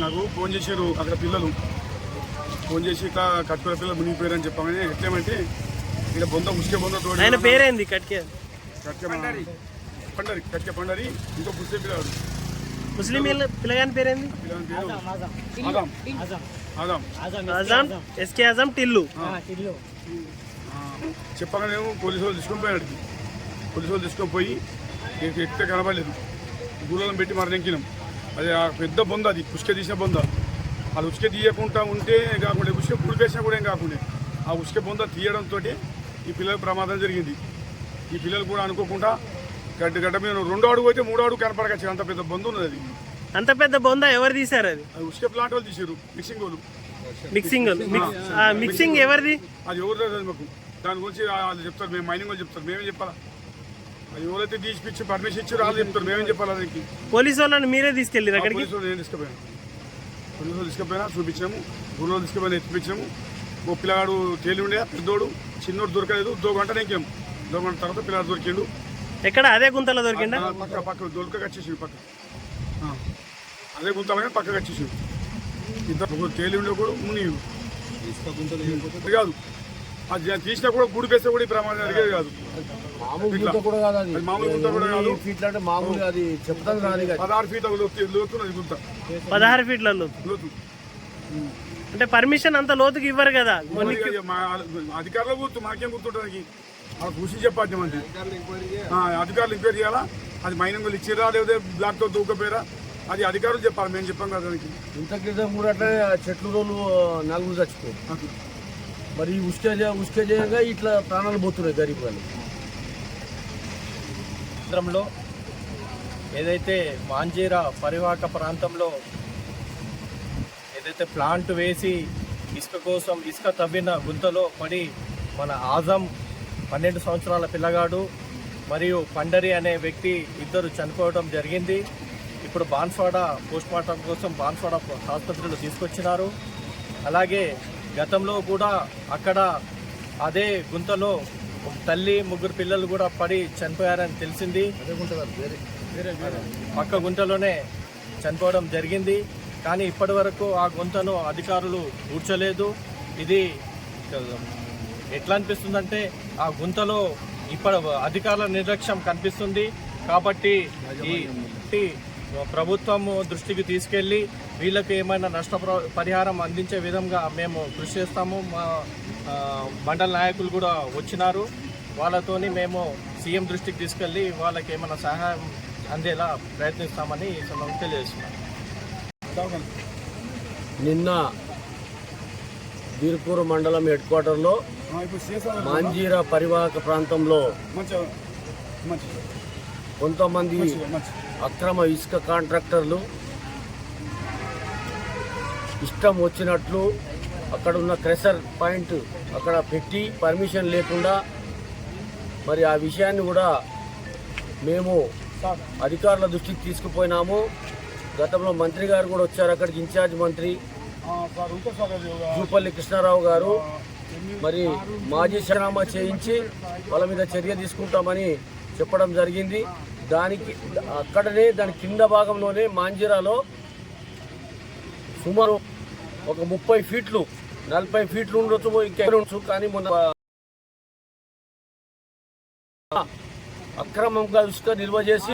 నాకు ఫోన్ చేశారు అక్కడ పిల్లలు. ఫోన్ చేసి ఇట్లా కట్టుకున్న పిల్లలు మునిగిపోయారని చెప్పగానే ఎట్లేమంటే ఇక్కడ బొంద ఉసుకే బొంద తోడి ఆయన పేరేంది కట్కే? కట్క పండరి. పండరి కట్క పండరి. ఇంకో పుస్తే పిల్లడు ముస్లిం పిల్ల- పిల్లగాని పేరేంది? అజాం ఎస్కే అజాం టిల్లు. ఆ, చెప్పగానే పోలీసు వాళ్ళు తీసుకొని పోయాడు పోలీసు వాళ్ళు తీసుకొని పోయి ఎక్కడ కనబడలేదు. గుళ్ళలను పెట్టి మరణింకినాం అది ఆ పెద్ద బొంద అది ఉసుక తీసిన బొంద అది ఉసుక తీయకుండా ఉంటే కాకుండా ఉసుక పుడిపేసినా కూడా ఏం కాకుండా ఆ ఉసుక బొంద తీయడంతో ఈ పిల్లలకు ప్రమాదం జరిగింది ఈ పిల్లలు కూడా అనుకోకుండా గడ్డ గడ్డ మీద రెండో అడుగు అయితే మూడో అడుగు కనపడక అంత పెద్ద బొంద ఉన్నది అది అంత పెద్ద బొంద ఎవరు తీశారు అది అది ఉసుక ప్లాంట్ వాళ్ళు తీసారు మిక్సింగ్ వాళ్ళు మిక్సింగ్ మిక్సింగ్ ఎవరిది అది ఎవరు మాకు దాని గురించి వాళ్ళు చెప్తారు మేము మైనింగ్ వాళ్ళు చెప్తారు మేమేం చెప్పాలా ఎవరైతే తీసిపిచ్చి పర్మిషన్ ఇచ్చారో వాళ్ళు చెప్తారు. మేమేం చెప్పాలి దానికి పోలీసు వాళ్ళని మీరే తీసుకెళ్ళారు అక్కడికి? పోలీసు వాళ్ళు నేను తీసుకుపోయాను. పోలీసు వాళ్ళు తీసుకుపోయినా చూపించాము ఊళ్ళో తీసుకుపోయినా ఎత్తిపించాము ఓ పిల్లగాడు తేలి ఉండే పెద్దోడు చిన్నోడు దొరకలేదు. దో గంట నెక్కాము. దో గంట తర్వాత పిల్లగాడు దొరికిండు. ఎక్కడ? అదే గుంతలో దొరికిందా ఆ, పక్క పక్క దొరకక వచ్చేసి పక్క. అదే గుంతలనే పక్కకు వచ్చేసి ఒకరు తేలి ఉండే కూడా ముని కాదు. అది తీసినా కూడా గుడి పేస్తే కూడా ఈ ప్రమాదం జరిగేది కాదు. మామూలు ఇట్లా. గుంత కూడా కాదు అది. అది మామూలు గుంత కూడా కాదు. ఎనిమిది ఫీట్లు అంటే మామూలు అది చెప్తాను రాదు ఇక. పదహారు ఫీట్ లోతు గుంత. పదహారు అంటే పర్మిషన్ అంత లోతుకి ఇవ్వరు కదా. అధికారులు గుర్తు మాకేం గుర్తుంటుంది అలా చూసి చెప్పాలి మంది. అధికారులు ఎంక్వైరీ చేయాలా. అది మైనింగ్ వాళ్ళు ఇచ్చిరా? లేదా బ్లాక్తో దూకపోయారా? అది అధికారులు చెప్పాలి మేము చెప్పాం కదా దానికి. ఇంత క్రితం కూడా అట్లా చెట్లు రోజులు నలుగురు చచ్చిపోయి మరి ఉసుక ఉసుక చేయంగా ఇట్లా ప్రాణాలు పోతున్నాయి గరీబ్ వాళ్ళు కేంద్రంలో ఏదైతే మాంజీరా పరివాహక ప్రాంతంలో ఏదైతే ప్లాంట్ వేసి ఇసుక కోసం ఇసుక తవ్విన గుంతలో పడి మన ఆజం పన్నెండు సంవత్సరాల పిల్లగాడు మరియు పండరి అనే వ్యక్తి ఇద్దరు చనిపోవడం జరిగింది. ఇప్పుడు బాన్స్వాడ పోస్ట్మార్టం కోసం బాన్స్వాడ ఆసుపత్రిలో తీసుకొచ్చినారు. అలాగే గతంలో కూడా అక్కడ అదే గుంతలో ఒక తల్లి ముగ్గురు పిల్లలు కూడా పడి చనిపోయారని తెలిసింది. వేరే పక్క గుంటలోనే చనిపోవడం జరిగింది. కానీ ఇప్పటి వరకు ఆ గుంతను అధికారులు ఊడ్చలేదు ఇది ఎట్లా అనిపిస్తుందంటే ఆ గుంతలో ఇప్పటి అధికారుల నిర్లక్ష్యం కనిపిస్తుంది. కాబట్టి ఈ ప్రభుత్వం దృష్టికి తీసుకెళ్ళి వీళ్ళకి ఏమైనా నష్ట పరిహారం అందించే విధంగా మేము కృషి చేస్తాము. మా మండల నాయకులు కూడా వచ్చినారు. వాళ్ళతోని మేము సీఎం దృష్టికి తీసుకెళ్ళి వాళ్ళకి ఏమైనా సహాయం అందేలా ప్రయత్నిస్తామని ఈ సందర్భంగా తెలియజేస్తున్నాం. నిన్న బీర్పూర్ మండలం హెడ్ క్వార్టర్లో మాంజీరా పరివాహక ప్రాంతంలో కొంతమంది అక్రమ ఇసుక కాంట్రాక్టర్లు ఇష్టం వచ్చినట్లు అక్కడ ఉన్న క్రెషర్ పాయింట్ అక్కడ పెట్టి పర్మిషన్ లేకుండా మరి ఆ విషయాన్ని కూడా మేము అధికారుల దృష్టికి తీసుకుపోయినాము. గతంలో మంత్రి గారు కూడా వచ్చారు. అక్కడికి ఇన్ఛార్జ్ మంత్రి జూపల్లి కృష్ణారావు గారు. మరి మాజీ శనామా చేయించి వాళ్ళ మీద చర్య తీసుకుంటామని చెప్పడం జరిగింది. దానికి అక్కడనే దాని కింద భాగంలోనే మాంజిరాలో సుమారు ఒక ముప్పై ఫీట్లు నలభై ఫీట్లు ఉండొచ్చు ఇంకెక్కడ ఉండొచ్చు కానీ మొన్న అక్రమంగా ఇసుక నిల్వ చేసి